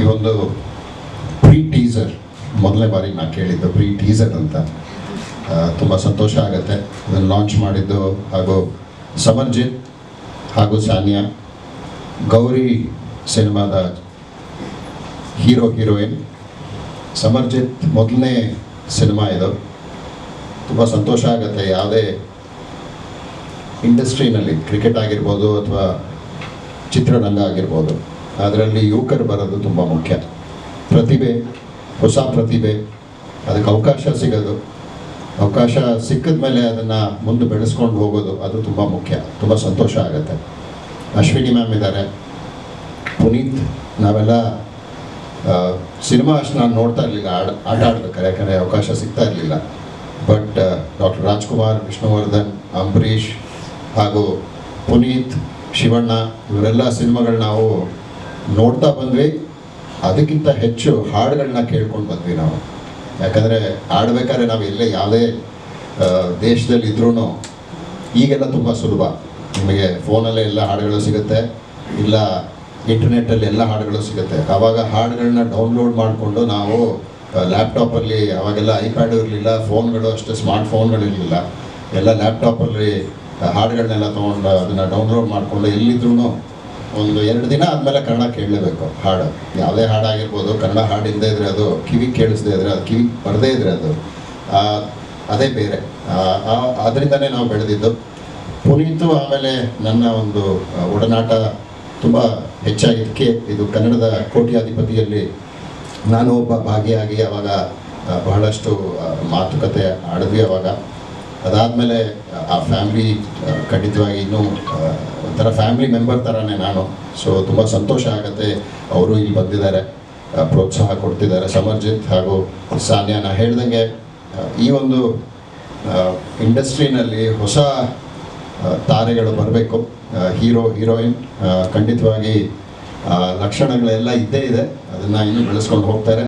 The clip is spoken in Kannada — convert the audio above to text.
ಈ ಒಂದು ಪ್ರೀ ಟೀಸರ್ ಮೊದಲನೇ ಬಾರಿ ನಾನು ಕೇಳಿದ್ದು ಪ್ರೀ ಟೀಸರ್ ಅಂತ ತುಂಬ ಸಂತೋಷ ಆಗುತ್ತೆ. ಅದನ್ನು ಲಾಂಚ್ ಮಾಡಿದ್ದು ಹಾಗೂ ಸಮರ್ಜಿತ್ ಹಾಗೂ ಸಾನಿಯಾ. ಗೌರಿ ಸಿನಿಮಾದ ಹೀರೋ, ಹೀರೋಯಿನ್. ಸಮರ್ಜಿತ್ ಮೊದಲನೇ ಸಿನಿಮಾ ಇದು. ತುಂಬ ಸಂತೋಷ ಆಗುತ್ತೆ. ಯಾವುದೇ ಇಂಡಸ್ಟ್ರಿನಲ್ಲಿ ಕ್ರಿಕೆಟ್ ಆಗಿರ್ಬೋದು ಅಥವಾ ಚಿತ್ರರಂಗ ಆಗಿರ್ಬೋದು. ಅದರಲ್ಲಿ ಯುವಕರು ಬರೋದು ತುಂಬ ಮುಖ್ಯ. ಪ್ರತಿಭೆ, ಹೊಸ ಪ್ರತಿಭೆ, ಅದಕ್ಕೆ ಅವಕಾಶ ಸಿಗೋದು. ಅವಕಾಶ ಸಿಕ್ಕಿದ ಮೇಲೆ ಅದನ್ನು ಮುಂದೆ ಬೆಳೆಸ್ಕೊಂಡು ಹೋಗೋದು, ಅದು ತುಂಬ ಮುಖ್ಯ. ತುಂಬ ಸಂತೋಷ ಆಗುತ್ತೆ. ಅಶ್ವಿನಿ ಮ್ಯಾಮ್ ಇದ್ದಾರೆ. ಪುನೀತ್, ನಾವೆಲ್ಲ ಸಿನಿಮಾ ಅಷ್ಟು ನಾನು ನೋಡ್ತಾ ಇರಲಿಲ್ಲ. ಆಡ, ಆಟ ಆಡ್ಬೇಕಾರೆ ಯಾಕಂದರೆ ಅವಕಾಶ ಸಿಗ್ತಾ ಇರಲಿಲ್ಲ. ಬಟ್ ಡಾಕ್ಟರ್ ರಾಜ್ಕುಮಾರ್, ವಿಷ್ಣುವರ್ಧನ್, ಅಂಬರೀಷ್ ಹಾಗೂ ಪುನೀತ್, ಶಿವಣ್ಣ, ಇವರೆಲ್ಲ ಸಿನಿಮಾಗಳು ನಾವು ನೋಡ್ತಾ ಬಂದ್ವಿ. ಅದಕ್ಕಿಂತ ಹೆಚ್ಚು ಹಾಡುಗಳನ್ನ ಕೇಳ್ಕೊಂಡು ಬಂದ್ವಿ ನಾವು. ಯಾಕಂದರೆ ಹಾಡ್ಬೇಕಾದ್ರೆ ನಾವು ಎಲ್ಲೇ ಯಾವುದೇ ದೇಶದಲ್ಲಿ ಇದ್ರೂ ಈಗೆಲ್ಲ ತುಂಬ ಸುಲಭ. ನಿಮಗೆ ಫೋನಲ್ಲೇ ಎಲ್ಲ ಹಾಡುಗಳು ಸಿಗುತ್ತೆ. ಇಲ್ಲ ಇಂಟರ್ನೆಟ್ಟಲ್ಲಿ ಎಲ್ಲ ಹಾಡುಗಳು ಸಿಗುತ್ತೆ. ಆವಾಗ ಹಾಡುಗಳನ್ನ ಡೌನ್ಲೋಡ್ ಮಾಡಿಕೊಂಡು ನಾವು ಲ್ಯಾಪ್ಟಾಪಲ್ಲಿ ಅವಾಗೆಲ್ಲ ಐಪ್ಯಾಡ್ ಇರಲಿಲ್ಲ, ಫೋನ್ಗಳು ಅಷ್ಟೇ ಸ್ಮಾರ್ಟ್ ಫೋನ್ಗಳಿರಲಿಲ್ಲ ಎಲ್ಲ ಲ್ಯಾಪ್ಟಾಪಲ್ಲಿ ಹಾಡುಗಳನ್ನೆಲ್ಲ ತೊಗೊಂಡು ಅದನ್ನು ಡೌನ್ಲೋಡ್ ಮಾಡಿಕೊಂಡು ಎಲ್ಲಿದ್ರೂ ಒಂದು ಎರಡು ದಿನ ಆದಮೇಲೆ ಕನ್ನಡ ಕೇಳಲೇಬೇಕು, ಹಾಡು. ಯಾವುದೇ ಹಾಡಾಗಿರ್ಬೋದು, ಕನ್ನಡ ಹಾಡು ಇಲ್ಲದೇ ಇದ್ರೆ ಅದು, ಕಿವಿ ಕೇಳಿಸದೇ ಇದ್ರೆ ಅದು, ಕಿವಿ ಬರದೇ ಇದ್ರೆ ಅದು ಅದೇ ಬೇರೆ. ಅದರಿಂದನೇ ನಾವು ಬೆಳೆದಿದ್ದು. ಪುನೀತು ಆಮೇಲೆ ನನ್ನ ಒಂದು ಒಡನಾಟ ತುಂಬ ಹೆಚ್ಚಾಗಿದ್ದಕ್ಕೆ ಇದು ಕನ್ನಡದ ಕೋಟ್ಯಾಧಿಪತಿಯಲ್ಲಿ ನಾನು ಒಬ್ಬ ಭಾಗಿಯಾಗಿ ಅವಾಗ ಬಹಳಷ್ಟು ಮಾತುಕತೆ ಆಡಿದ್ವಿ ಅವಾಗ. ಅದಾದಮೇಲೆ, ಆ ಫ್ಯಾಮ್ಲಿ ಖಂಡಿತವಾಗಿ ಇನ್ನೂ ಒಂಥರ ಫ್ಯಾಮ್ಲಿ ಮೆಂಬರ್ ಥರನೇ ನಾನು. ಸೊ ತುಂಬ ಸಂತೋಷ ಆಗುತ್ತೆ. ಅವರು ಇಲ್ಲಿ ಬಂದಿದ್ದಾರೆ ಪ್ರೋತ್ಸಾಹ ಕೊಡ್ತಿದ್ದಾರೆ. ಸಮರ್ಜಿತ್ ಹಾಗೂ ಸಾನ್ಯಾ, ನಾ ಹೇಳ್ದಂಗೆ ಈ ಒಂದು ಇಂಡಸ್ಟ್ರಿನಲ್ಲಿ ಹೊಸ ತಾರೆಗಳು ಬರಬೇಕು. ಹೀರೋ, ಹೀರೋಯಿನ್ ಖಂಡಿತವಾಗಿ ಲಕ್ಷಣಗಳೆಲ್ಲ ಇದ್ದೇ ಇದೆ. ಅದನ್ನು ಇನ್ನೂ ಬೆಳೆಸ್ಕೊಂಡು ಹೋಗ್ತಾರೆ.